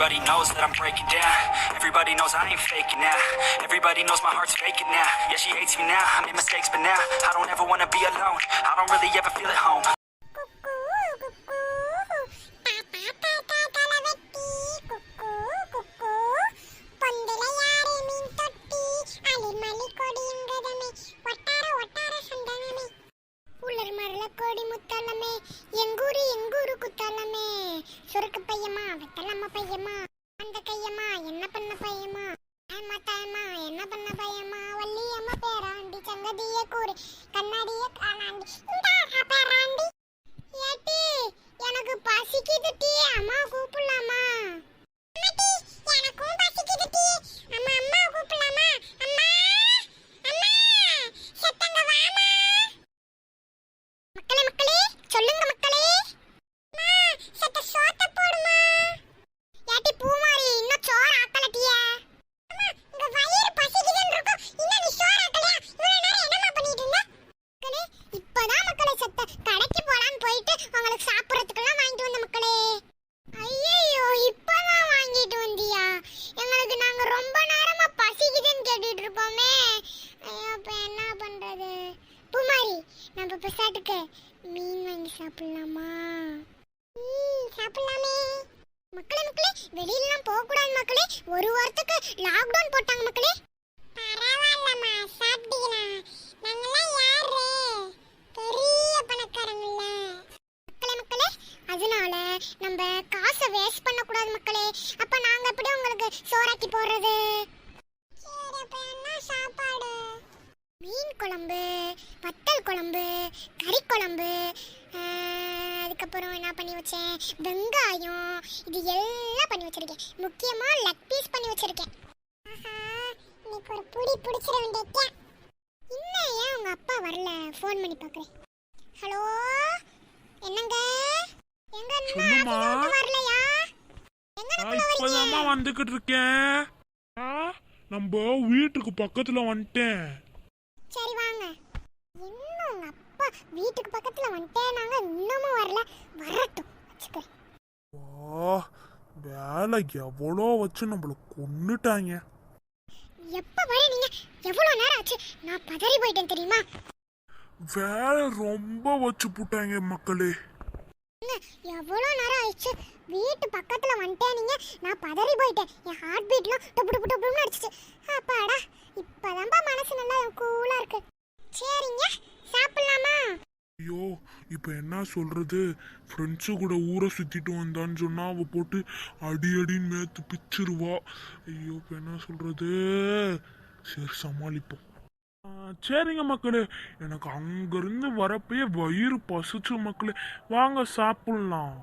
Everybody knows that I'm breaking down. Everybody knows I ain't faking now. Everybody knows my heart's faking now. Yeah, she hates me now. I made mistakes, but now I don't ever wanna be alone. I don't really ever feel at home. கோடி முத்தாலமே எங்கூரு எங்கூரு குத்தாலமே. சுருக்கு பையமா வெத்தலம்மா பையமா அந்த கையம்மா என்ன பண்ண பையமா ஏமா தாயம்மா என்ன பண்ண பையமா வள்ளியம்மா பேராண்டி சங்கதிய கூறு கண்ணாடிய காணாண்டி இந்த பேராண்டி. போயிட்டு உங்களுக்கு சாப்பிடறதுக்கெல்லாம் வாங்கிட்டு வந்த மக்களே. ஐயோ இப்பதான் வாங்கிட்டு வந்தியா? எங்களுக்கு நாங்க ரொம்ப நேரமா பசிக்குதுன்னு கேட்டுட்டு இருப்போமே ஐயோ இப்ப என்ன பண்றது? பூமாரி நம்ம பெசாட்டுக்கு மீன் வாங்கி சாப்பிடலாமா? சாப்பிடலாமே. மக்களே மக்களே வெளியிலலாம் போக கூடாது மக்களே. ஒரு வாரத்துக்கு லாக்டவுன் போட்டாங்க மக்களே. வேஸ்ட் பண்ண கூடாது மக்களே. அப்ப நாங்க எப்படி உங்களுக்கு சோறாக்கி போடுறது? சாப்பாடு? மீன் குழம்பு வத்தல் குழம்பு கறி குழம்பு அதுக்கப்புறம் என்ன பண்ணி வச்சேன்? வெங்காயம் இது எல்லாம் பண்ணி வச்சிருக்கேன். முக்கியமா லெக் பீஸ் பண்ணி வச்சிருக்கேன். இன்னைக்கு ஒரு புடி பிடிச்சிட வேண்டிய இன்னும் ஏன் உங்க அப்பா வரல? ஃபோன் பண்ணி பார்க்குறேன் ஹலோ என்னங்க? எங்க இன்னும் இப்பதாம்மா வந்துகிட்டு இருக்கேன் ஆ, நம்ம வீட்டுக்கு பக்கத்துல வந்துட்டேன். சரி வாங்க. இன்னும் உங்க அப்பா வீட்டுக்கு பக்கத்துல வந்துட்டேனாங்க இன்னமும் வரல. வரட்டும். வச்சுக்கிறேன். வேலை எவ்வளோ வச்சு நம்மள கொன்னுட்டாங்க. எப்ப வர நீங்க? எவ்வளவு நேரம் ஆச்சு? நான் பதறி போயிட்டேன் தெரியுமா? வேலை ரொம்ப வச்சு போட்டாங்க மக்களே. என்ன, எவ்வளோ நேரம் ஆயிடுச்சு? வீட்டு பக்கத்தில் வந்துட்டே நீங்க. நான் பதறி போயிட்டேன். என் ஹார்ட் பீட்லாம் டொப்பு டொப்பு டப்புன்னு அடிச்சிச்சு. அப்பாடா இப்போதான்ப்பா மனசு நல்லா கூலாக இருக்கு. சரிங்க. சாப்பிடலாமா? ஐயோ இப்போ என்ன சொல்றது? ஃப்ரெண்ட்ஸு கூட ஊரை சுத்திட்டு வந்தான்னு சொன்னா அவ போட்டு அடி அடின்னு மேத்து பிச்சிருவா. ஐயோ இப்போ என்ன சொல்றது? சரி சமாளிப்போம். சரிங்க மக்களே. எனக்கு அங்கிருந்து வரப்பயே வயிறு பசிச்சு மக்களே. வாங்க சாப்பிடலாம்.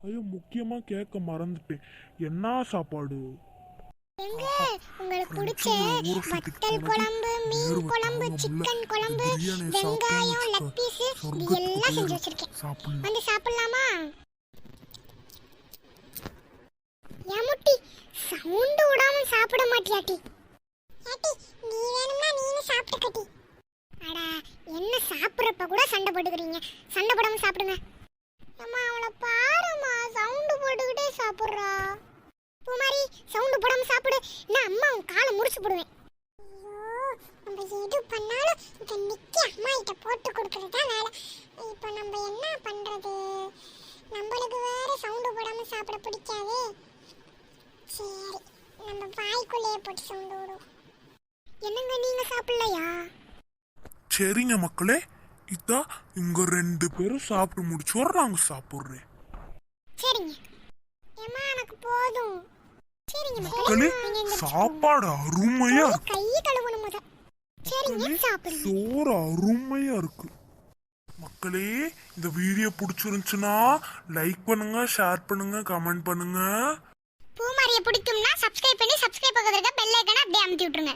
ஐயோ முக்கியமா கேட்க மறந்துட்டேன். என்ன சாப்பாடு? எங்க? உங்களுக்கு பிடிச்ச வத்தல் குழம்பு மீன் குழம்பு சிக்கன் முடியல. குழம்பு பிரியாணி வெங்காயம் சாப்பிட்டோம்னு லெக் பீஸ் இது சொர்க்கத்துக்கு எல்லாம் செஞ்சு போயிடும். வச்சிருக்கேன். சாப்பிடலாம் வந்து சாப்பிடலாமா? ஏமுட்டி சவுண்ட் விடாம சாப்பிட மாட்டியாட்டி ஏட்டி நீ வேணும்னா நீனும் சாப்பிட்டு கட்டி அடா என்ன சாப்பிட்றப்ப கூட சண்டை போட்டுக்கிறீங்க? சண்டை போடாம சாப்பிடுங்க. அம்மா அவளை பாருமா சவுண்டு போட்டுக்கிட்டே சாப்பிட்றா. பூமாரி சவுண்டு போடாம சாப்பிடு. நான் அம்மா உன் காலை முடிச்சு போடுவேன். நம்ம எது பண்ணாலும் இந்த நிக்கி அம்மா கிட்ட போட்டு கொடுக்கறது தான் வேலை. இப்போ நம்ம என்ன பண்ணுறது நம்மளுக்கு வேற சவுண்டு போடாம சாப்பிட பிடிக்காது. சரி நம்ம வாய்க்குள்ளேயே போட்டு சவுண்டு விடுவோம் என்னங்க நீங்கள் சாப்பிடலையா? சரிங்க மக்களே இதான் இங்க ரெண்டு பேரும் சாப்பிட்டு முடிச்சோட நாங்க சாப்பிடுறேன். சரிங்க. எனக்கு போதும். சரிங்க மக்களே சாப்பாடு அருமையா இருக்கு. கையை கழுவணும் முத சரிங்க சாப்பிடுங்க. சோறு அருமையா இருக்கு. மக்களே இந்த வீடியோ பிடிச்சிருந்துச்சுன்னா லைக் பண்ணுங்க ஷேர் பண்ணுங்க கமெண்ட் பண்ணுங்க. பூமாரியை பிடிக்கும்னா சப்ஸ்கிரைப் பண்ணி சப்ஸ்கிரைப் பக்கத்துல இருக்க பெல் ஐக்கனை அப்படியே அமுத்தி விட்டுருங்க.